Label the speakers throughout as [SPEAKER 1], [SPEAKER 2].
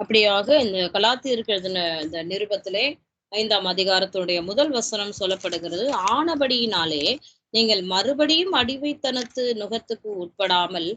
[SPEAKER 1] அப்படியாக இந்த கலாத்தியருக்கு இந்த நிருபத்திலே ஐந்தாம் அதிகாரத்துடைய முதல் வசனம் சொல்லப்படுகிறது. ஆனபடியினாலே நீங்கள் மறுபடியும் அடிமைத்தனத்து நுகத்துக்கு உட்படாமல்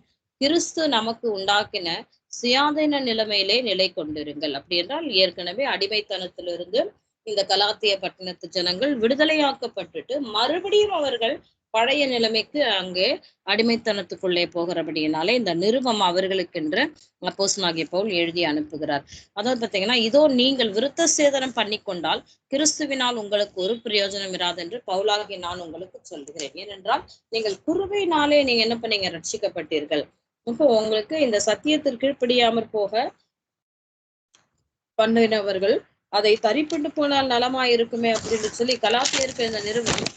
[SPEAKER 1] கிறிஸ்து நமக்கு உண்டாக்கின சுயாதீன நிலைமையிலே நிலை கொண்டிருங்கள். அப்படி என்றால் ஏற்கனவே அடிமைத்தனத்திலிருந்து இந்த கலாத்திய பட்டணத்து ஜனங்கள் விடுதலையாக்கப்பட்டுட்டு மறுபடியும் அவர்கள் பழைய நிலைமைக்கு அங்கே அடிமைத்தனத்துக்குள்ளே போகிறபடியினாலே இந்த நிருபம் அவர்களுக்கென்று அப்போசனாகிய பவுல் எழுதி அனுப்புகிறார். அதாவது பார்த்தீங்கன்னா இதோ நீங்கள் விருத்த சேதனம் பண்ணி கொண்டால் கிறிஸ்துவினால் உங்களுக்கு ஒரு பிரயோஜனம் இராது என்று பவுலாகி நான் உங்களுக்கு சொல்லுகிறேன் ஏனென்றால் நீங்கள் குருவையினாலே நீங்க என்ன பண்ணீங்க? ரட்சிக்கப்பட்டீர்கள். இப்போ உங்களுக்கு இந்த சத்தியத்திற்கு கீழ்ப்படியாமற் போக பண்ணினவர்கள் அதை தரிப்பிட்டு போனால் நலமாயிருக்குமே அப்படின்னு சொல்லி கலாத்தியருக்கு இந்த நிறுவனம்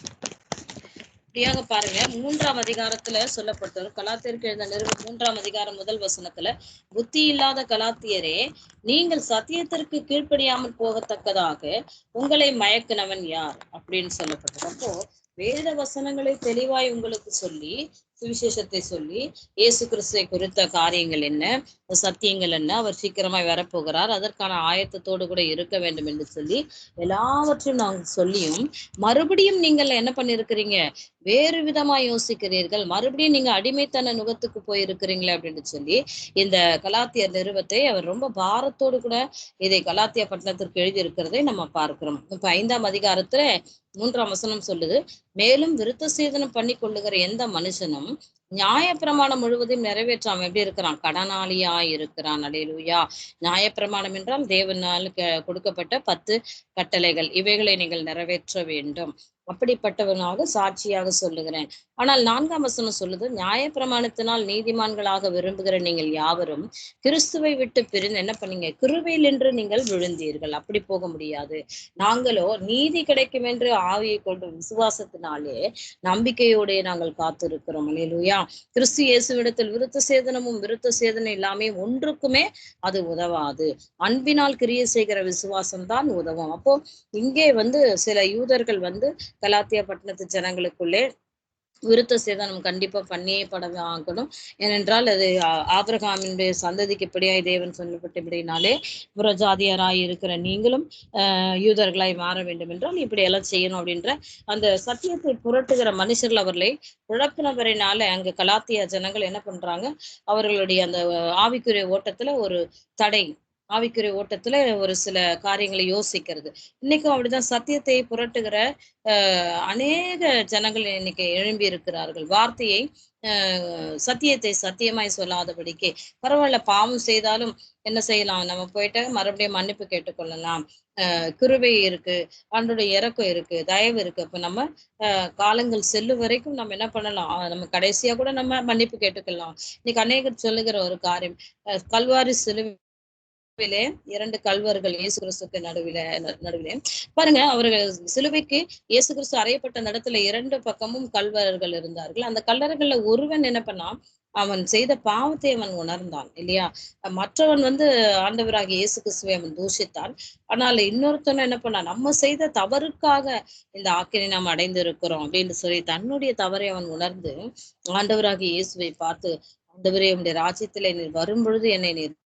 [SPEAKER 1] இப்படியாக பாருங்க மூன்றாம் அதிகாரத்துல சொல்லப்பட்டவர் கலாத்தியருக்கு எழுந்த நிறுவனம் மூன்றாம் அதிகாரம் முதல் வசனத்துல புத்தி இல்லாத கலாத்தியரே நீங்கள் சத்தியத்திற்கு கீழ்ப்படியாமல் போகத்தக்கதாக உங்களை மயக்கினவன் யார்? அப்படின்னு சொல்லப்பட்டது. அப்போ வேத வசனங்களை தெளிவாய் உங்களுக்கு சொல்லி சுவிசேஷத்தை சொல்லி இயேசு கிறிஸ்துவை குறித்த காரியங்கள் என்ன? சத்தியங்கள் என்ன? அவர் சீக்கிரமாய் வரப்போகிறார். அதற்கான ஆயத்தத்தோடு கூட இருக்க வேண்டும் என்று சொல்லி எல்லாவற்றையும் நாங்கள் சொல்லியும் மறுபடியும் நீங்கள் என்ன பண்ணிருக்கிறீங்க வேறு விதமா யோசிக்கிறீர்கள். மறுபடியும் நீங்க அடிமைத்தன நுகத்துக்கு போயிருக்கிறீங்களே அப்படின்னு சொல்லி இந்த கலாத்தியர் நிறுவத்தை அவர் ரொம்ப பாரத்தோடு கூட இதை கலாத்திய பட்டணத்திற்கு எழுதி இருக்கிறதை நம்ம பார்க்கிறோம். இப்ப ஐந்தாம் அதிகாரத்துல மூன்றாம் வசனம் சொல்லுது மேலும் விருத்த சேதனம் பண்ணி கொள்ளுகிற எந்த மனுஷனும் நியாயப்பிரமாணம் முழுவதும் நிறைவேற்றாம எப்படி இருக்கிறான்? கடனாளியா இருக்கிறான். அலையிலுயா நியாயப்பிரமாணம் என்றால் தேவனால் கொடுக்கப்பட்ட பத்து கட்டளைகள். இவைகளை நீங்கள் நிறைவேற்ற வேண்டும். அப்படிப்பட்டவனாக சாட்சியாக சொல்லுகிறேன். ஆனால் நான்காம் வசனம் சொல்லுது நியாயப்பிரமாணத்தினால் நீதிமான்களாக விரும்புகிற நீங்கள் யாவரும் கிறிஸ்துவை விட்டு பிரிந்து என்ன பண்ணீங்க? கிருவையில் என்று நீங்கள் விழுந்தீர்கள். அப்படி போக முடியாது. நாங்களோ நீதி கிடைக்கும் என்று ஆவியை கொண்டு விசுவாசத்தினாலே நம்பிக்கையோடே நாங்கள் காத்திருக்கிறோம். இல்லையா? கிறிஸ்து இயேசுவிடத்தில் விருத்த சேதனமும் விருத்த சேதனம் எல்லாமே ஒன்றுக்குமே அது உதவாது. அன்பினால் கிரியை செய்கிற விசுவாசம் தான் உதவும். அப்போ இங்கே வந்து சில யூதர்கள் வந்து கலாத்தியா பட்டணத்து ஜனங்களுக்குள்ளே விருத்த சேதனம் கண்டிப்பா பண்ணியே பட ஆகணும். ஏனென்றால் அது ஆபிரகாமினுடைய சந்ததிக்கு இப்படியாய் தேவன் சொல்லப்பட்டபடினாலே புறஜாதியராய் இருக்கிற நீங்களும் யூதர்களாய் மாற வேண்டும் என்றால் இப்படி எல்லாம் செய்யணும் அப்படின்ற அந்த சத்தியத்தை புரட்டுகிற மனுஷர்கள் அவர்களை குழப்பினவரினால அங்க கலாத்திய ஜனங்கள் என்ன பண்றாங்க? அவர்களுடைய அந்த ஆவிக்குரிய ஓட்டத்துல ஒரு தடை ஆவிக்குரிய ஓட்டத்துல ஒரு சில காரியங்களை யோசிக்கிறது. இன்னைக்கும் அப்படிதான் சத்தியத்தை புரட்டுகிற அஹ் அநேக ஜனங்கள் இன்னைக்கு எழும்பி இருக்கிறார்கள். வார்த்தையை சத்தியத்தை சத்தியமாய் சொல்லாதபடிக்கு. பரவாயில்ல பாவம் செய்தாலும் என்ன செய்யலாம்? நம்ம போயிட்டு மறுபடியும் மன்னிப்பு கேட்டுக்கொள்ளலாம். அஹ் கிருபை இருக்கு ஆண்டோட இறக்கம் இருக்கு தயவு இருக்கு. அப்ப நம்ம காலங்கள் செல்லும் வரைக்கும் நம்ம என்ன பண்ணலாம்? நம்ம கடைசியா கூட நம்ம மன்னிப்பு கேட்டுக்கலாம். இன்னைக்கு அநேகர் சொல்லுகிற ஒரு காரியம் கல்வாரி சிலுவை நடுவிலே இரண்டு கல்வர்கள் இயேசு கிறிஸ்துக்கு நடுவில நடுவிலே. பாருங்க அவர்கள் சிலுவைக்கு இயேசு கிறிஸ்து அறையப்பட்ட நடத்துல இரண்டு பக்கமும் கல்வர்கள் இருந்தார்கள். அந்த கல்லறைகள்ல ஒருவன் என்ன பண்ணான்? அவன் செய்த பாவத்தை அவன் உணர்ந்தான் இல்லையா? மற்றவன் வந்து ஆண்டவராக இயேசு கிறிஸ்துவை அவன் தூஷித்தான். ஆனால் இன்னொருத்தவன் என்ன பண்ணான்? நம்ம செய்த தவறுக்காக இந்த ஆக்கினை நாம் அடைந்திருக்கிறோம் அப்படின்னு சொல்லி தன்னுடைய தவறை அவன் உணர்ந்து ஆண்டவராக இயேசுவை பார்த்து ஆண்டவரே உடைய ராஜ்யத்துல நீ வரும் பொழுது என்னை நீர்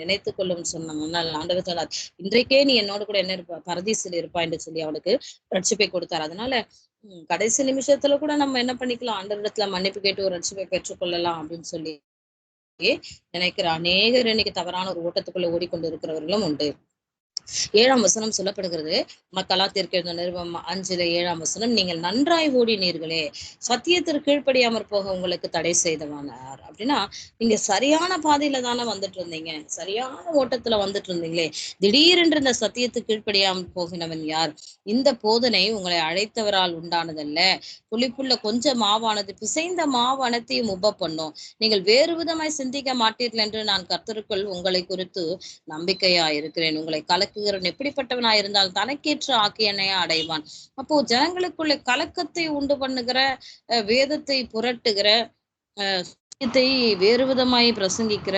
[SPEAKER 1] நினைத்து கொள்ளும் சொன்னால் ஆண்டவர் சொன்னார் இன்றைக்கே நீ என்னோட கூட என்ன இருப்ப பரதீசில் இருப்பா என்று சொல்லி அவளுக்கு ரட்சிப்பை கொடுத்தார். அதனால கடைசி நிமிஷத்துல கூட நம்ம என்ன பண்ணிக்கலாம்? ஆண்டவரிடத்துல மன்னிப்பு கேட்டு ஒரு ரட்சிப்பை பெற்றுக்கொள்ளலாம் அப்படின்னு சொல்லி நினைக்கிற அநேகர் இன்னைக்கு தவறான ஒரு ஓட்டத்துக்குள்ள ஓடிக்கொண்டு இருக்கிறவர்களும் உண்டு. ஏழாம் வசனம் சொல்லப்படுகிறது. மக்களாத்திற்கு தீர்க்க நிறுவம் அஞ்சுல ஏழாம் வசனம் நீங்கள் நன்றாய் ஓடினீர்களே சத்தியத்திற்கு கீழ்ப்படியாமற் போக உங்களுக்கு தடை செய்தவானார். அப்படின்னா நீங்க சரியான பாதையில தானே வந்துட்டு இருந்தீங்க சரியான ஓட்டத்துல வந்துட்டு இருந்தீங்களே திடீரென்று இந்த சத்தியத்துக்கு கீழ்ப்படியாமல் போகினவன் யார்? இந்த போதனை உங்களை அழைத்தவரால் உண்டானதல்ல. புளிப்புள்ள கொஞ்சம் மாவானது பிசைந்த மாவு அனைத்தையும் உப பண்ணும். நீங்கள் வேறு விதமாய் சிந்திக்க மாட்டீர்கள் என்று நான் கர்த்தருக்குள் உங்களை குறித்து நம்பிக்கையா இருக்கிறேன் உங்களை கலக்க கலக்குகிறவன் எப்படிப்பட்டவனா இருந்தால் தனக்கேற்ற ஆக்கியனையா அடைவான்? அப்போ ஜனங்களுக்குள்ள கலக்கத்தை உண்டு பண்ணுகிற வேதத்தை புரட்டுகிற சத்தியத்தை வேறு விதமாய் பிரசங்கிக்கிற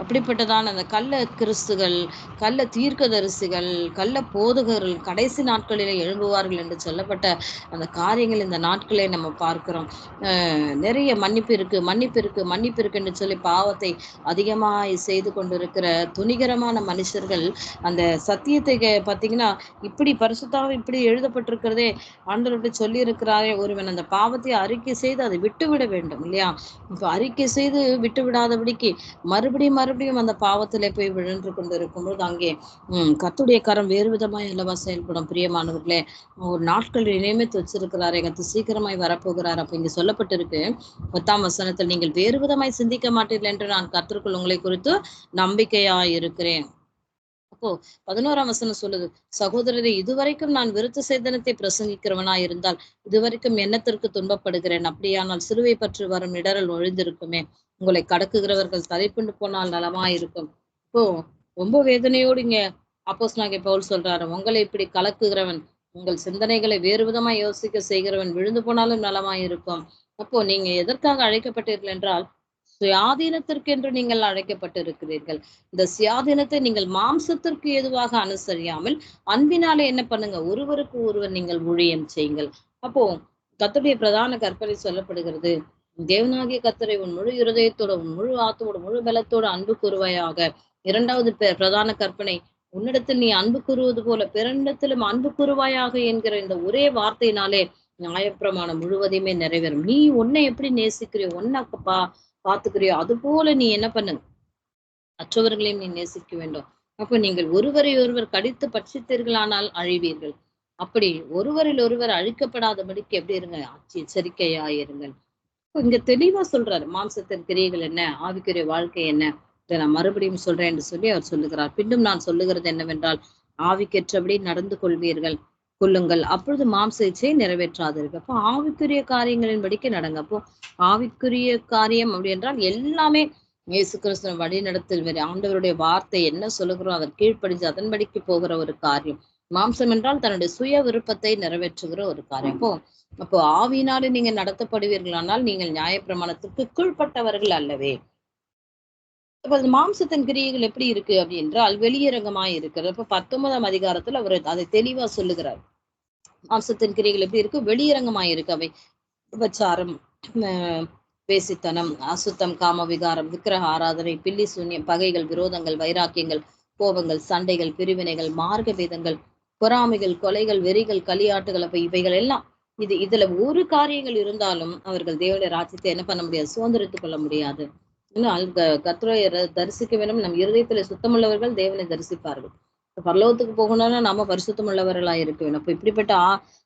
[SPEAKER 1] அப்படிப்பட்டதான அந்த கள்ள கிறிஸ்துகள் கள்ள தீர்க்கதரிசிகள் கள்ள போதகர்கள் கடைசி நாட்களில் எழும்புவார்கள் என்று சொல்லப்பட்ட அந்த காரியங்கள் இந்த நாட்களே நம்ம பார்க்கிறோம். நிறைய மன்னிப்பு இருக்கு மன்னிப்பு இருக்கு மன்னிப்பு இருக்குன்னு சொல்லி பாவத்தை அதிகமாய் செய்து கொண்டிருக்கிற துணிகரமான மனுஷர்கள் அந்த சத்தியத்தை பார்த்தீங்கன்னா இப்படி பரிசுத்தாக இப்படி எழுதப்பட்டிருக்கிறதே ஆண்டவர்கிட்ட சொல்லி இருக்கிறாரே ஒருவன் அந்த பாவத்தை அறிக்கை செய்து அதை விட்டுவிட வேண்டும் இல்லையா? இப்போ அறிக்கை செய்து விட்டு விடாதபடிக்கு மறுபடியும் மறுபடியும் அந்த பாவத்திலே போய் விழுந்து கொண்டு இருக்கும்போது அங்கே உம் கத்துடைய கரம் வேறு விதமாய் அல்லவா செயல்படும். பிரியமானவர்களே ஒரு நாட்கள் நியமித்து வச்சிருக்கிறார். கத்து சீக்கிரமாய் வரப்போகிறார் அப்ப இங்க சொல்லப்பட்டிருக்கு. பத்தாம் வசனத்தில் நீங்கள் வேறு விதமாய் சிந்திக்க மாட்டீர்கள் என்று நான் கற்றுக்கொள் உங்களை குறித்து நம்பிக்கையா இருக்கிறேன் அப்போ பதினோராம் வசனம் சொல்லுது சகோதரரை இதுவரைக்கும் நான் விருத்த சேதனத்தை பிரசங்கிக்கிறவனா இருந்தால் இதுவரைக்கும் எண்ணத்திற்கு துன்பப்படுகிறேன்? அப்படியானால் சிலுவை பற்றி வரும் இடரல் ஒழிந்திருக்குமே. உங்களை கடக்குகிறவர்கள் தலைப்புண்டு போனால் நலமா இருக்கும் இப்போ ரொம்ப வேதனையோடு இங்க அப்போஸ் நாங்க பவுல் சொல்றாரு உங்களை இப்படி கலக்குகிறவன் உங்கள் சிந்தனைகளை வேறு விதமா யோசிக்க செய்கிறவன் விழுந்து போனாலும் நலமா இருக்கும் அப்போ நீங்க எதற்காக அழைக்கப்பட்டீர்கள் என்றால் சுயாதீனத்திற்கென்று நீங்கள் அழைக்கப்பட்டிருக்கிறீர்கள். இந்த சுயாதீனத்தை நீங்கள் மாம்சத்திற்கு எதுவாக அனுசரியாமல் அன்பினாலே என்ன பண்ணுங்க? ஒருவருக்கு ஒருவர் நீங்கள் ஊழியம் செய்யுங்கள். அப்போ கத்துடைய பிரதான கற்பனை சொல்லப்படுகிறது. தேவனாகிய கத்தரை உன் முழு இருதயத்தோட உன் முழு ஆத்தோட முழு பலத்தோட அன்பு கூறுவாயாக. இரண்டாவது பெ- பிரதான கற்பனை உன்னிடத்தில் நீ அன்பு கூறுவது போல பிறனிடத்திலும் அன்பு கூறுவாயாக என்கிற இந்த ஒரே வார்த்தையினாலே நியாயப்பிரமாணம் முழுவதையுமே நிறைவேறும். நீ உன்னை எப்படி நேசிக்கிறியோ உன்னை பார்த்துக்கிறியோ? அது போல நீ என்ன பண்ணு மற்றவர்களையும் நீ நேசிக்க வேண்டும். அப்ப நீங்கள் ஒருவரை ஒருவர் கடித்து பட்சித்தீர்களானால் அழிவீர்கள். அப்படி ஒருவரில் ஒருவர் அழிக்கப்படாதபடிக்கு எப்படி இருங்க? எச்சரிக்கையா இருங்கள். இங்க தெளிவா சொல்றாரு. மாம்சத்தின் கிரியைகள் என்ன? ஆவிக்குரிய வாழ்க்கை என்ன? இதை நான் மறுபடியும் சொல்றேன் என்று சொல்லி அவர் சொல்லுகிறார். பின்னும் நான் சொல்லுகிறது என்னவென்றால் ஆவிக்கேற்றபடி நடந்து கொள்வீர்கள். கொள்ளுங்கள் அப்பொழுது மாம்ச இச்சையை நிறைவேற்றாதீர்கள். அப்போ ஆவிக்குரிய காரியங்களின் படிக்க நடங்க. அப்போ ஆவிக்குரிய காரியம் அப்படி என்றால் எல்லாமே இயேசு கிறிஸ்துவ வழி நடத்தல் வரை ஆண்டவருடைய வார்த்தை என்ன சொல்லுகிறோம் அதன் கீழ்ப்படிஞ்சு அதன்படிக்கு போகிற ஒரு காரியம். மாம்சம் என்றால் தன்னுடைய சுய விருப்பத்தை நிறைவேற்றுகிற ஒரு காரியம். அப்போ அப்போ ஆவியினாலே நீங்க நடத்தப்படுவீர்களானால் நீங்கள் நியாயப்பிரமாணத்துக்கு கீழ்ப்பட்டவர்கள் அல்லவே. அப்ப அது மாம்சத்தின் கிரியைகள் எப்படி இருக்கு அப்படின்றால் வெளியரங்கமா இருக்கிறது. அப்ப பத்தொன்பதாம் அதிகாரத்துல அவர் அதை தெளிவா சொல்லுகிறார். மாம்சத்தின் கிரியைகள் எப்படி இருக்கு? வெளியரங்கமாய் இருக்கு. அவை உபச்சாரம் பேசித்தனம் அசுத்தம் காம விகாரம் விக்கிரக ஆராதனை பில்லி சூன்யம் பகைகள் விரோதங்கள் வைராக்கியங்கள் கோபங்கள் சண்டைகள் பிரிவினைகள் மார்க்க பேதங்கள் பொறாமைகள் கொலைகள் வெறிகள் களியாட்டுகள் அப்ப இவைகள் எல்லாம் இது இதுல ஒரு காரியங்கள் இருந்தாலும் அவர்கள் தேவனுடைய ராஜ்யத்தை என்ன பண்ண முடியாது? சுதந்திரத்து கொள்ள முடியாது. கத்துரை தரிசிக்க வேண்டும். நம் இருதயத்துல சுத்தமுள்ளவர்கள் தேவனை தரிசிப்பார்கள். பரலோகத்துக்கு போகணும்னா நாம பரிசுத்தம் உள்ளவர்களா இருக்க வேணும் அப்ப இப்படிப்பட்ட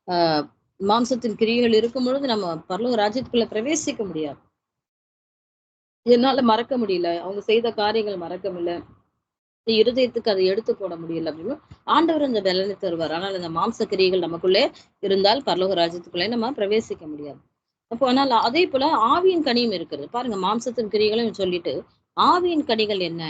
[SPEAKER 1] ஆஹ் மாம்சத்தின் கிரியைகள் இருக்கும் பொழுது நம்ம பரலோக ராஜ்யத்துக்குள்ள பிரவேசிக்க முடியாது. என்னால மறக்க முடியல. அவங்க செய்த காரியங்கள் மறக்க முடியல. இருதயத்துக்கு அதை எடுத்து போட முடியல அப்படின்னு ஆண்டவர் அந்த பலனை தருவார். ஆனால் அந்த மாம்ச கிரியைகள் நமக்குள்ளே இருந்தால் பரலோக ராஜ்யத்துக்குள்ளே நம்ம பிரவேசிக்க முடியாது. அப்போ ஆனால் அதே போல ஆவியின் கனியும் இருக்கிறது. பாருங்க மாம்சத்தின் கிரிகளும் சொல்லிட்டு ஆவியின் கனிகள் என்ன?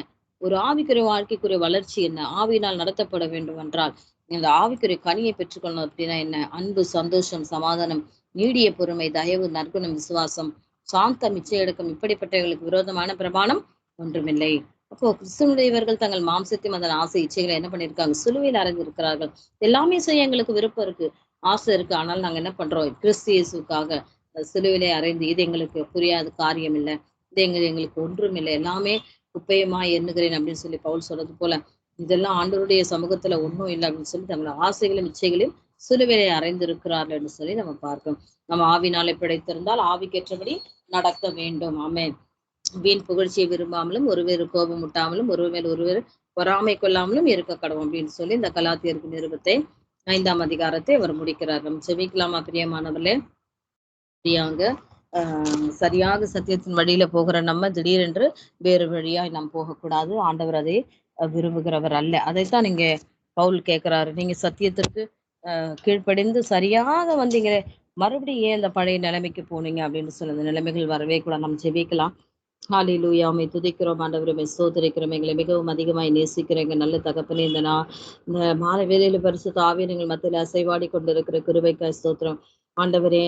[SPEAKER 1] ஒரு ஆவிக்குரிய வாழ்க்கைக்குரிய வளர்ச்சி என்ன? ஆவியினால் நடத்தப்பட வேண்டும் என்றால் இந்த ஆவிக்குரிய கனியை பெற்றுக்கொள்ளணும் அப்படின்னா என்ன? அன்பு சந்தோஷம் சமாதானம் நீடிய பொறுமை தயவு நற்குணம் விசுவாசம் சாந்தம் இச்சையடக்கம் இப்படிப்பட்டவர்களுக்கு விரோதமான பிரமாணம் ஒன்றுமில்லை. அப்போ கிறிஸ்துவனுடையவர்கள் தங்கள் மாம்சத்தையும் அதன் ஆசை இச்சைகளை என்ன பண்ணியிருக்காங்க? சிலுவையில் அறிந்திருக்கிறார்கள் எல்லாமே செய்ய எங்களுக்கு விருப்பம் இருக்கு. ஆசை இருக்கு. ஆனால் நாங்க என்ன பண்றோம்? கிறிஸ்து இயேசுக்காக சிலுவிலே அறைந்து இது எங்களுக்கு புரியாத காரியம் இல்லை இது எங்க எங்களுக்கு ஒன்றும் இல்லை எல்லாமே குப்பையமா எண்ணுகிறேன் அப்படின்னு சொல்லி பவுல் சொல்றது போல இதெல்லாம் ஆண்டவருடைய சமூகத்துல ஒண்ணும் இல்லை அப்படின்னு சொல்லி தங்களோட ஆசைகளும் இச்சைகளையும் சிலுவிலை அறைந்திருக்கிறார்கள் என்று சொல்லி நம்ம பார்க்கிறோம். நம்ம ஆவினாலே பிழைத்திருந்தால் ஆவிக்கேற்றபடி நடக்க வேண்டும். ஆமே வீண் புகழ்ச்சியை விரும்பாமலும் ஒருவேறு கோபம் முட்டாமலும் ஒருவர் மேல் ஒருவர் பொறாமை கொள்ளாமலும் இருக்க கடவும் அப்படின்னு சொல்லி இந்த கலாத்தியருக்கு நிருபத்தை ஐந்தாம் அதிகாரத்தை அவர் முடிக்கிறார். நம்ம செவிக்கலாமா பிரியமானவர்களே? சரியாக ஆஹ் சரியாக சத்தியத்தின் வழியில போகிற நம்ம திடீரென்று வேறு வழியாய் நாம் போகக்கூடாது. ஆண்டவர் அதை விரும்புகிறவர் அல்ல. அதைத்தான் நீங்க பவுல் கேட்கிறாரு. நீங்க சத்தியத்திற்கு ஆஹ் கீழ்ப்படிந்து சரியாக வந்தீங்க மறுபடியும் ஏன் இந்த பழைய நிலைமைக்கு போனீங்க அப்படின்னு சொல்லி அந்த நிலைமைகள் வரவே கூட நம்ம ஜெபிக்கலாம். ஹாலி லூயாமை துதிக்கிறோம். ஆண்டவரை சோதரிக்கிறோம் எங்களை மிகவும் அதிகமாய் நேசிக்கிறேங்க நல்ல தகப்பனே இந்த நான் இந்த மாலை வேலையில பரிசு ஆவியனங்கள் மத்தியில அசைவாடி கொண்டிருக்கிற கிருபைக்காய் ஸ்தோத்திரம். ஆண்டவரே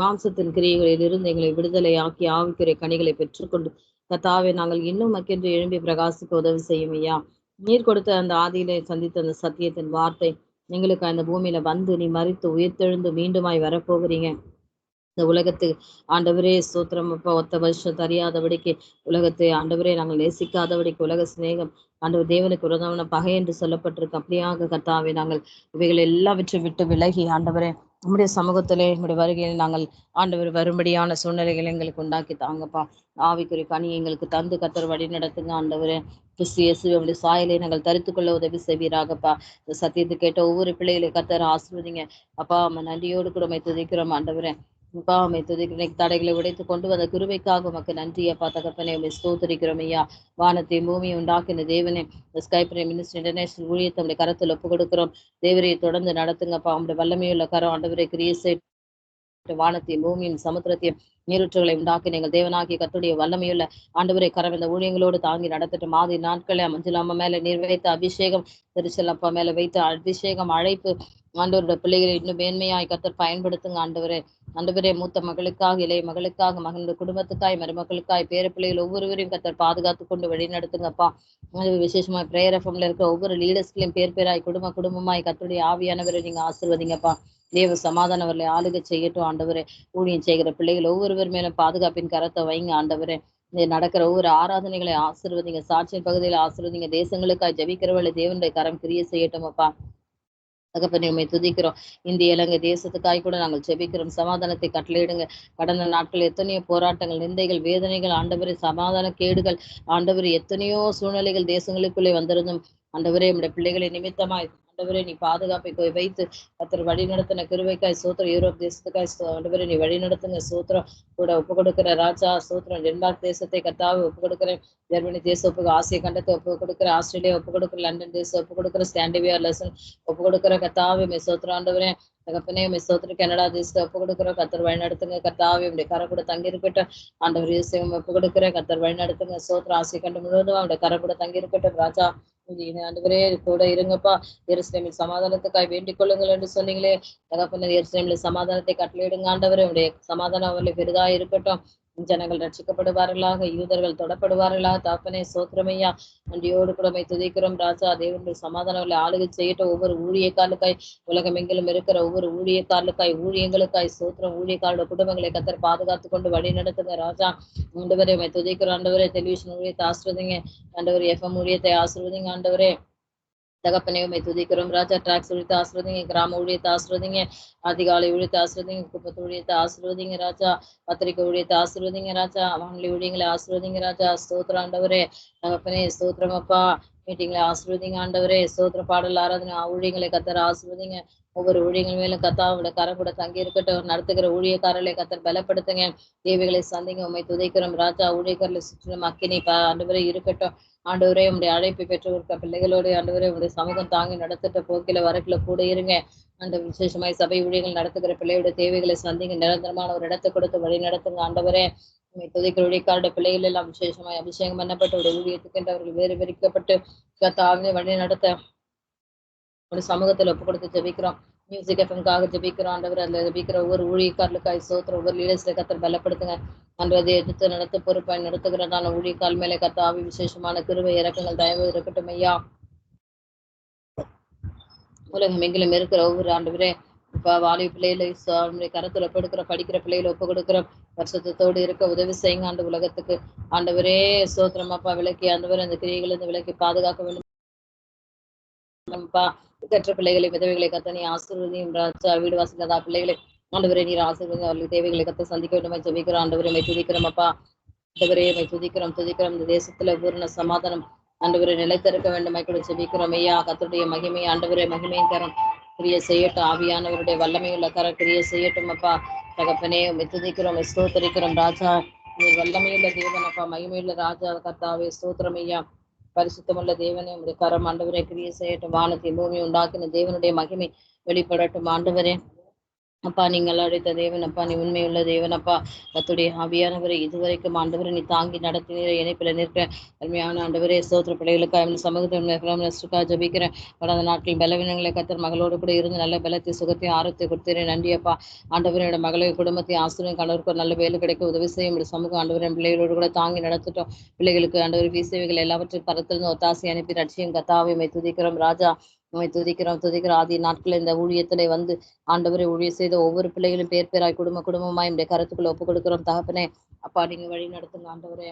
[SPEAKER 1] மாம்சத்தின் கிரியைகளிலிருந்து எங்களை விடுதலை ஆக்கி ஆவிக்குறை கனிகளை பெற்றுக்கொண்டு கத்தாவை நாங்கள் இன்னும் மக்கென்று எழும்பி பிரகாசிக்க உதவி செய்யும் ஐயா. நீர் கொடுத்த அந்த ஆதியிலே சந்தித்த அந்த சத்தியத்தின் வார்த்தை எங்களுக்கு அந்த பூமியில வந்து நீ மறித்து உயிர்த்தெழுந்து மீண்டுமாய் வரப்போகிறீங்க. இந்த உலகத்து ஆண்டவரே சூத்திரம் ஒத்த வருஷம் தெரியாதபடிக்கு உலகத்தை ஆண்டவரே நாங்கள் நேசிக்காதபடிக்கு உலக சிநேகம் ஆண்டவர் தேவனுக்கு உரதமான பகை என்று சொல்லப்பட்டிருக்கு. அப்படியாக கத்தாவே நாங்கள் இவைகள் எல்லாவற்றை விட்டு விலகி ஆண்டவரே நம்முடைய சமூகத்திலே நம்முடைய வருகையில் நாங்கள் ஆண்டவர் வரும்படியான சூழ்நிலைகளை எங்களுக்கு உண்டாக்கி தாங்கப்பா. ஆவிக்குறி கனி எங்களுக்கு தந்து கத்தர் வழி நடத்துங்க ஆண்டவர். கிறிஸ்து இயேசு நம்முடைய சாயலை நாங்கள் தரித்து கொள்ள உதவி செய்வீராகப்பா. சத்தியத்தை கேட்ட ஒவ்வொரு பிள்ளைகளை கத்தர் ஆசிர்வதிங்க. அப்பா நம்ம நன்றியோடு கூட துதிக்கிறோம் ஆண்டவரே. முகாமை துதிக்கிறேன் தடைகளை உடைத்து கொண்டு வந்த கிருபைக்காக உமக்கு நன்றி அப்பா தகப்பனே உண்மை ஸ்தோத்தரிக்கிறோம் ஐயா. வானத்தை பூமியை உண்டாக்கின தேவனே ஸ்கைப்ரே மினிஸ்டர் இன்டர்நேஷனல் ஊழியத்தை கரத்தில் ஒப்பு கொடுக்கிறோம் தேவரையை தொடர்ந்து நடத்துங்கப்பா. அவங்களுடைய வல்லமையுள்ள கரம் ஆண்டவரை கிரியேசை வானத்தையும் பூமியும் சமுத்திரத்தையும் நீருற்றுகளை உண்டாக்கி நீங்கள் தேவனாகிய கத்துடைய வல்லமையுள்ள ஆண்டவரை கரம் இந்த ஊழியங்களோடு தாங்கி நடத்திட்டு மாதிரி நாட்களை மஞ்சளாம மேல நீர் வைத்த அபிஷேகம் திருச்செல்லப்பா மேல வைத்த அபிஷேகம் அழைப்பு ஆண்டவரோட பிள்ளைகளை இன்னும் மேன்மையாய் கத்தர் பயன்படுத்துங்க ஆண்டவரே. ஆண்டவரே மூத்த மகளுக்காக இளைய மகளுக்காக மகனுடைய குடும்பத்துக்காய் மருமக்களுக்காய் பேர பிள்ளைகள் ஒவ்வொருவரையும் கத்தர் பாதுகாத்து கொண்டு வழிநடத்துங்கப்பா. விசேஷமா பிரேயர் எஃப்எம்ல இருக்கிற ஒவ்வொரு லீடர்ஸ்களையும் பேர் பேராய் குடும்ப குடும்பமாய் கத்துடைய ஆவியானவரை நீங்க ஆசிர்வதிங்கப்பா. தேவ சமாதானம் அவர்களை ஆளுகை செய்யட்டும் ஆண்டவரே. ஊழியம் செய்கிற பிள்ளைகள் ஒவ்வொருவர் மேலும் பாதுகாப்பின் கரத்தை வைங்க ஆண்டவரே. நடக்கிற ஒவ்வொரு ஆராதனைகளை ஆசிர்வதிங்க சாட்சியின் பகுதியில் ஆசிர்வதிங்க. தேசங்களுக்காக ஜபிக்கிறவர்களை தேவனுடைய கரம் கிரிய செய்யட்டும் அப்பா. தகப்பனை உண்மை துதிக்கிறோம். இந்திய இலங்கை தேசத்துக்காய் கூட நாங்கள் ஜெபிக்கிறோம். சமாதானத்தை கட்டளையிடுங்க. கடந்த நாட்கள் எத்தனையோ போராட்டங்கள் நிந்தைகள் வேதனைகள் ஆண்டவரை சமாதான கேடுகள். ஆண்டவர் எத்தனையோ சூழ்நிலைகள் தேசங்களுக்குள்ளே வந்திருந்தும். ஆண்டவரே நம்முடைய பிள்ளைகளை நிமித்தமாய் ஆண்டவரே நீ பாதுகாப்பை வைத்து கத்தர் வழி நடத்தின கிருவைக்காய் சூத்திரம் யூரோப் தேசத்துக்காய் ஆண்டவரே நீ வழி நடத்துங்க சூத்திரம். கூட ஒப்பு கொடுக்கிற ராஜா சூத்திரம். டென்மார்க் தேசத்தை கத்தாவை ஒப்பு கொடுக்கிறேன் ஜெர்மனி தேசம் ஒப்பு ஆசிய கண்டத்தை ஒப்பு கொடுக்குற ஆஸ்திரேலியா ஒப்பு கொடுக்குற லண்டன் தேசம் ஒப்பு கொடுக்குற ஸ்டாண்டிவியா லெசன் ஒப்பு கொடுக்குற கத்தாவை மெசோத்திரம் ஆண்டவரே தகப்பனே சோத்திர கனடா தேசத்தை ஒப்பு கொடுக்குறோம். கத்தர் வழி நடத்துங்க. கத்தாவை உடைய கரை கூட தங்கி இருக்கட்டும் ஆண்டவர் இயேசுவை ஒப்பு கொடுக்குற கத்தர் வழி நடத்துங்க. சோத்திரம் ஆசிய கண்டு முழுவதும் அவருடைய கரை கூட தங்கி இருக்கட்டும் ராஜா ஆண்டவரே கூட இருங்கப்பா. எருசலேமில் சமாதானத்துக்காய் வேண்டிக் கொள்ளுங்கள் என்று சொன்னீங்களே. தகப்பன எருசலேமில் சமாதானத்தை கட்டளையிடுங்க ஆண்டவர். உடைய சமாதானம் அவர்களை பெரிதா இருக்கட்டும். ஜனங்கள் ரட்சிக்கப்படுவார்களாக யூதர்கள் தொடப்படுவார்களாக தாப்பனே சோக்கிரமையா? நன்றியோடு கூடமை துதிக்கிறோம் ராஜா தேவனுடைய சமாதானங்களை ஆளுகை செய்யட்டும். ஒவ்வொரு ஊழியக்காலுக்காய் உலகமெங்கிலும் இருக்கிற ஒவ்வொரு ஊழியக்காலுக்காய் ஊழியங்களுக்காய் சோத்திரம் ஊழியக்காரோட குடும்பங்களை கத்தர் பாதுகாத்து கொண்டு வழி நடத்துங்க ராஜா. ஆண்டவரை துதிக்கிறோம். ஆண்டவரே டெலிவிஷன் ஊழியத்தை ஆசிர்வதிங்க. ஆண்டவர் எஃப்எம் ஊழியத்தை ஆசிர்வதிங்க ஆண்டவரே. தகப்பனே உமை துதிக்கிறோம். ராஜா டிராக்ஸ் ஊழியத்தை ஆசிர்வதிங்க. கிராம ஊழியத்தை ஆசிர்வதிங்க. அதிகாலை ஊழியத்தை ஆசிர்வதிங்க. குப்பத்து ஊழியத்தை ஆசிர்வதிங்க ராஜா. பத்திரிக்கை ஊழியத்தை ஆசிர்வதிங்க ராஜா. வானொலி ஊழியங்களை ஆசிர்வதிங்க ராஜா. ஸ்தோத்திரம் ஆண்டவரே. தகப்பனே ஸ்தோத்திரம் அப்பா. மீட்டிங்களை ஆசிர்வதிங்க ஆண்டவரே. ஸ்தோத்திர பாடல் ஆராதனை ஊழியங்களை கத்தர ஆசிர்வதிங்க. ஒவ்வொரு ஊழியங்கள் மேலும் கத்தாவோட கரம் கூட தங்கி இருக்கட்டும் நடத்துகிற ஊழியக்காரர்களை கத்தர் பலப்படுத்துங்க. தேவைகளை சந்திங்க உண்மை துதைக்கிறோம். ராஜா ஊழியக்காரர்களை சுற்றிலும் அக்கினி ஆண்டு இருக்கட்டும். ஆண்டவரே உடைய அழைப்பு பெற்றவர்க்க பிள்ளைகளோடு ஆண்டவரே உடைய சமூகம் தாங்கி நடத்திட்ட போக்கில வரக்குல கூட இருங்க. அந்த விசேஷமாய் சபை ஊழியர்கள் நடத்துகிற பிள்ளையோட தேவைகளை சந்திங்க. நிரந்தரமான ஒரு இடத்தை கொடுத்து வழி நடத்துங்க. ஆண்டவரே துதிக்கிற ஊழியக்காரோட பிள்ளைகள் எல்லாம் விசேஷமாய் அபிஷேகம் பண்ணப்பட்டு ஒரு ஊழியத்துக்கு அவர்கள் வேறு விரிக்கப்பட்டு கத்தாவினை வழி நடத்த ஒரு சமூகத்தில் ஒப்பு கொடுத்து ஜபிக்கிறோம். மியூசிக் எஃப்எம்காக ஜபிக்கிறோம். ஆண்டவர் அதில் ஜபிக்கிற ஒவ்வொரு ஊழியக்காரர்களுக்காய் சோத்திர ஒவ்வொரு லீடர்ஸ்ல கத்தர் பலப்படுத்துங்க. அன்றதை எதிர்த்து நடத்த பொறுப்பாய் நடத்துகிறதான ஊழியக்கால் மேலே கத்த ஆவி விசேஷமான கிருவை இறக்கங்கள் தயவு இருக்கட்டும் ஐயா. உலகம் எங்கிலும் இருக்கிற ஒவ்வொரு ஆண்டவரே இப்போ வாலி பிள்ளைகளை கரத்தில் ஒப்பு கொடுக்குற படிக்கிற பிள்ளைகளை ஒப்பு கொடுக்குறோம். வருஷத்தோடு இருக்க உதவி செய்யுங்க ஆண்டு உலகத்துக்கு. ஆண்டவரே சோத்திரம் அப்பா விளக்கி ஆண்டவர் அந்த கிரியைகள் இருந்து விளக்கி பாதுகாக்க வேண்டும். கற்ற பிள்ளைகளை விதவைகளை கத்தனி ஆசிர்வதியும் ராஜா. வீடு வாசிக்காதா பிள்ளைகளை ஆண்டவரே நீர் ஆசிர்வதி அவர்களுக்கு தேவைகளை கத்த சந்திக்க வேண்டும் ஜபிக்கிறோம். ஆண்டவரை மை துதிக்கிறோம் அப்பா. ஆண்டவரே மை துதிக்கிறோம் துதிக்கிறோம். இந்த தேசத்துல பூர்ண சமாதானம் ஆண்டவரை நிலைத்திருக்க வேண்டும். கூட ஜபிக்கிறோம். ஐயா கத்தருடைய மகிமை ஆண்டவரே மகிமையும் தரம் கிரிய செய்யட்டும். ஆவியானவருடைய வல்லமையுள்ள கர கிரிய செய்யட்டும் அப்பா. தகப்பனே உண்மை துதிக்கிறோம் ஸ்தோத்தரிக்கிறோம் ராஜா. நீர் வல்லமையுள்ள தேவன் அப்பா. மகிமையுள்ள ராஜா கர்த்தாவே ஸ்தோத்திரம் ஐயா. பரிசுத்தமுள்ள தேவனே உடைய கரம் ஆண்டவரே கிரியை செய்யட்டும் வானத்தை பூமி உண்டாக்கின தேவனுடைய மகிமை வெளிப்படட்டும் ஆண்டவரே. அப்பா நீங்கள் அழைத்த தேவன் அப்பா நீ உண்மையுள்ள தேவன் அப்பா கத்துடைய ஆவியானவரை இதுவரைக்கும் ஆண்டவரை நீ தாங்கி நடத்தினீர இணைப்பில் நிற்க. அருமையான ஆண்டவரே சோத்திர பிள்ளைகளுக்காக சமூகத்திற்காக ஜபிக்கிறேன். கடந்த நாட்கள் பலவீனங்களை கத்தர் மகளோடு கூட இருந்து நல்ல பலத்தை சுகத்தையும் ஆரோக்கியத்தை கொடுத்தேன் நன்றியப்பா ஆண்டவரோட மகளை குடும்பத்தை ஆசிரியம் கணவருக்கு ஒரு நல்ல வேலை கிடைக்க உதவி செய்யும் சமூக ஆண்டவரின் பிள்ளைகளோடு கூட தாங்கி நடத்திட்டோம். பிள்ளைகளுக்கு ஆண்டவர் வீசேவைகள் எல்லாவற்றையும் பரத்திலிருந்து ஒத்தாசி அனுப்பி ரட்சியும் கத்தாவையும் துதிக்கிறோம். ராஜா உண்மை துதிக்கிறோம் துதிக்கிறோம். ஆதி நாட்கள் இந்த ஊழியத்திலே வந்து ஆண்டவரை ஊழிய செய்த ஒவ்வொரு பிள்ளைகளும் பேர் பேராய் குடும்ப குடும்பமாய் இந்த கருத்துக்குள்ள ஒப்பு கொடுக்கிறோம் தகப்பனே அப்பா நீங்க வழி நடத்துங்க. ஆண்டவரே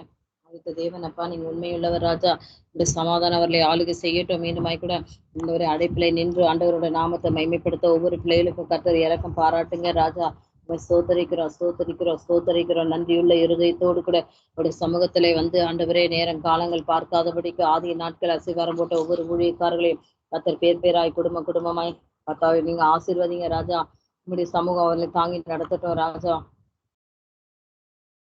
[SPEAKER 1] அடுத்த தேவன் அப்பா நீங்க உண்மையுள்ளவர் ராஜா. இந்த சமாதான அவர்களை ஆளுகை செய்யட்டும். மீண்டுமாய் கூட இந்த ஒரு அடைப்பிலை நின்று ஆண்டவரோட நாமத்தை மைமைப்படுத்த ஒவ்வொரு பிள்ளைகளுக்கும் கத்தர் இறக்கம் பாராட்டுங்க ராஜா. சோதரிக்கிறோம் சோதரிக்கிறோம் சோதரிக்கிறோம் நன்றியுள்ள இருதயத்தோடு கூட ஒரு சமூகத்திலே வந்து ஆண்டவரே நேரம் காலங்கள் பார்க்காதபடிக்கு ஆதிய நாட்கள் அசிகாரம் போட்ட ஒவ்வொரு ஊழியக்காரர்களையும் கத்தர் பேர் பேராய் குடும்ப குடும்பமாய். கத்தாவை நீங்க ஆசீர்வதிங்க ராஜா. உங்களுடைய சமூகம் அவர்களை தாங்கி நடத்தட்டும் ராஜா.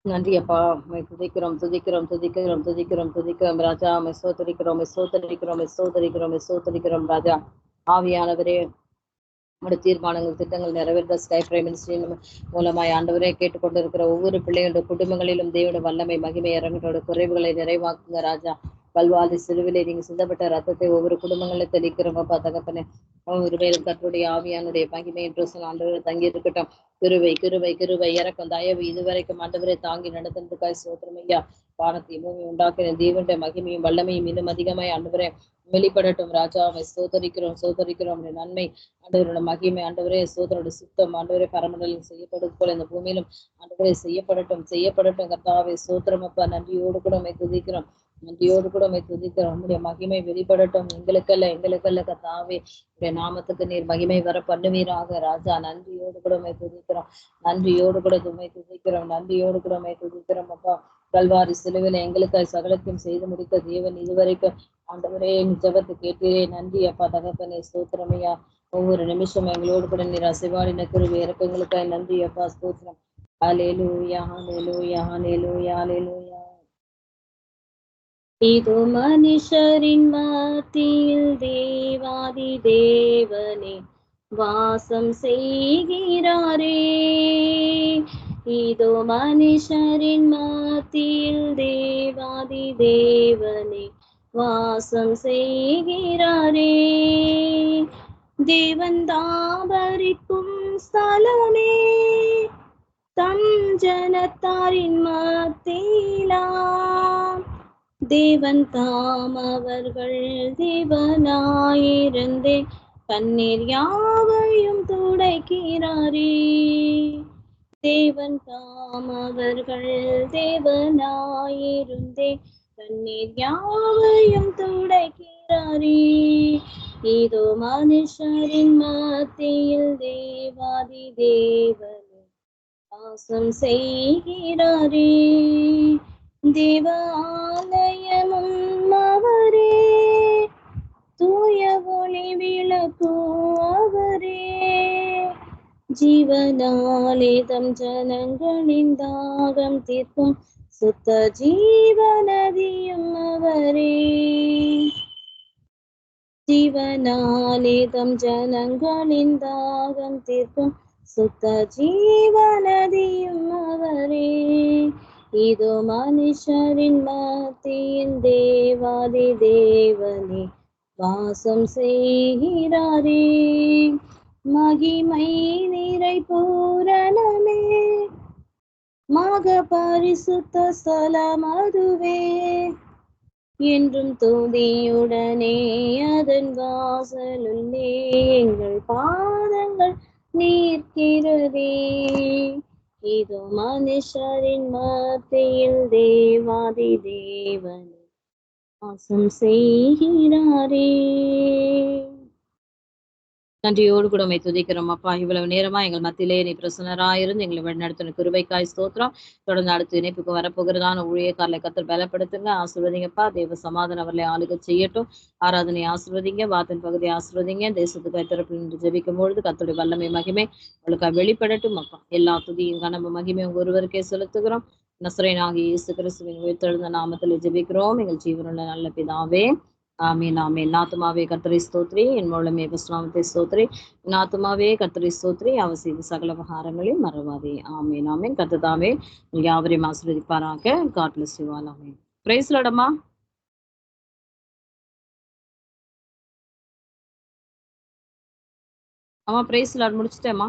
[SPEAKER 1] நன்றி அப்பா. உண்மை துதிக்கிறோம் துதிக்கிறோம் துதிக்கிறோம் துதிக்கிறோம் துதிக்கிறோம் ராஜா. உண்மை சோதரிக்கிறோம் சோதரிக்கிறோம் சோதரிக்கிறோம் சோதரிக்கிறோம் ராஜா. ஆவியானவரே நம்முடைய தீர்மானங்கள் திட்டங்கள் நிறைவேற்ற ஸ்கை பிரைம் மினிஸ்ட்ரி மூலமாய் ஆண்டவரே கேட்டுக்கொண்டிருக்கிற ஒவ்வொரு பிள்ளைகளுடைய குடும்பங்களிலும் தேவோட வல்லமை மகிமை இறங்கோட குறைவுகளை நிறைவாக்குங்க ராஜா. பல்வாதி சிறுவிலை நீங்க சிந்தப்பட்ட ரத்தத்தை ஒவ்வொரு குடும்பங்களில் தெளிக்கிறோமப்பா தகப்பனே. ஒவ்வொரு பேரும் கற்றுடைய ஆவியானுடைய மகிமை என்று ஆண்டவரை தங்கி இருக்கட்டும் கிருவை கிருவை கிருவை இறக்கம் தயவு இதுவரைக்கும் ஆண்டவரை தாங்கி நடத்துறதுக்காய் சோத்திரமையா வானத்தை பூமி உண்டாக்கின தீவனுடைய மகிமையும் வல்லமையும் இன்னும் அதிகமாய் ஆண்டவரே வெளிப்படட்டும். ராஜாவை சோதரிக்கிறோம் சோதரிக்கிறோம் நன்மை ஆண்டவரோட மகிமை ஆண்டவரே சோதரோட சுத்தம் ஆண்டவரே பரமண்டலம் செய்யப்படுவது போல இந்த பூமியிலும் ஆண்டவரே செய்யப்படட்டும் செய்யப்படட்டும். கர்த்தாவை சோத்திரமப்பா நன்றியோடு கூட துதிக்கிறோம். நன்றியோடு கூட உண்மை துதிக்கிறோம் உங்களுடைய மகிமை வெளிப்படட்டும். எங்களுக்கல்ல எங்களுக்கல்ல கத்தாவே உடைய நாமத்துக்கு நீர் மகிமை வர பண்ணுவீராக. ராஜா நன்றியோடு கூட உண்மை துதிக்கிறோம். நன்றியோடு கூட உண்மை துதிக்கிறோம். நன்றியோடு கூட உண்மை துதிக்கிறோம். அப்பா கல்வாரி சிலுவில எங்களுக்கு சகலத்தையும் செய்து முடித்த தேவன் இதுவரைக்கும் ஆண்டவரே ஜபத்து கேட்டீரே. நன்றி அப்பா தகப்பனே ஸ்தோத்திரமையா ஒவ்வொரு நிமிஷம் எங்களோடு கூட நீர் அசைவாடின குருவி இறக்கங்களுக்காக நன்றி அப்பா ஸ்தோத்திரம். அலேலூயா ஹalleluya ஹalleluya ஹalleluya இது மனுஷரின் மத்தியில் தேவாதி தேவனே வாசம் செய்கிறாரே. இதோ மனுஷரின் மத்தியில் தேவாதி தேவனே வாசம் செய்கிறாரே. தேவன் தாபரிக்கும் ஸ்தலமே தம் ஜனத்தாரின் மத்திலாம் தேவன் தாம் அவர்கள் தேவனாயிருந்தே. கண்ணீர் யாவையும் துடைக்கிறாரே. தேவன் தாம் அவர்கள் தேவனாயிருந்தே. கண்ணீர் யாவையும் துடைக்கிறாரே. இதோ மனுஷரின் மத்தியில் தேவாதி தேவன். வாசம் செய்கிறாரே. தேவ அவரே. தூய ஒளி விளக்கும் அவரே. ஜீவனாலேதம் ஜனங்களின் தாகம் தீர்க்கும் சுத்த ஜீவநதியும் அவரே. ஜீவனாலேதம் ஜனங்களின் தாகம் தீர்க்கும் சுத்த ஜீவநதி இதோ மனுஷரின் மத்தியின் தேவாதி தேவனே வாசம் செய்கிறாரே மகிமை நிறை பூரணமே மாக பரிசுத்த ஸ்தலம் அதுவே என்றும் தூதியுடனே அதன் வாசலுள்ளே எங்கள் பாதங்கள் நீர்க்கிறதே இதோ மனுஷரின் மத்தியில் தேவாதி தேவன் வாசம் செய்கிறாரே நன்றியோடு கூட உண்மை துதிக்கிறோம். அப்பா இவ்வளவு நேரமா எங்கள் மத்தியிலே நீ பிரசனராயிருந்து எங்களை வழிநடத்தின குருவைக்காய் ஸ்தோத்திரம். தொடர்ந்து அடுத்த இணைப்புக்கு வரப்போகிறதான ஊழியக்காரலை கத்தர் பலப்படுத்துங்க. ஆசிர்வதிங்கப்பா. தேவ சமாதானம் அவர்களை ஆளுக செய்யட்டும். ஆராதனை ஆசிர்வதிங்க. வாத்தின் பகுதி ஆசிர்வதிங்க. தேசத்துக்கு தரப்பில் நின்று ஜெபிக்கும் பொழுது கத்தோடைய வல்லமை மகிமை உங்களுக்கு வெளிப்படட்டும் அப்பா. எல்லா துதியும் கனவு மகிமை உங்க ஒருவருக்கே செலுத்துகிறோம். நசரேனாகி இயேசு கிறிஸ்துவின் உயிர்த்தெழுந்த நாமத்தில் ஜெபிக்கிறோம். எங்கள் ஜீவனுள்ள நல்ல பிதாவே ஆமீன் ஆமீன். நாத்துமாவே கர்த்தரை ஸ்தோத்ரி என் மூலமே விஸ்வாமத்தை ஸ்தோத்ரி நாத்துமாவே கர்த்தரை ஸ்தோத்ரி அவர் செய்த சகல விவகாரங்களையும் மறவாதே. ஆமீன் ஆமீன். கர்த்ததாமே யாவரையும் ஆசீர்வதிப்பாராக. காட் பிளஸ் ஆமீன். பிரைஸ் லடமா ஆமா பிரைஸ் லாட் முடிச்சிட்டேம்மா.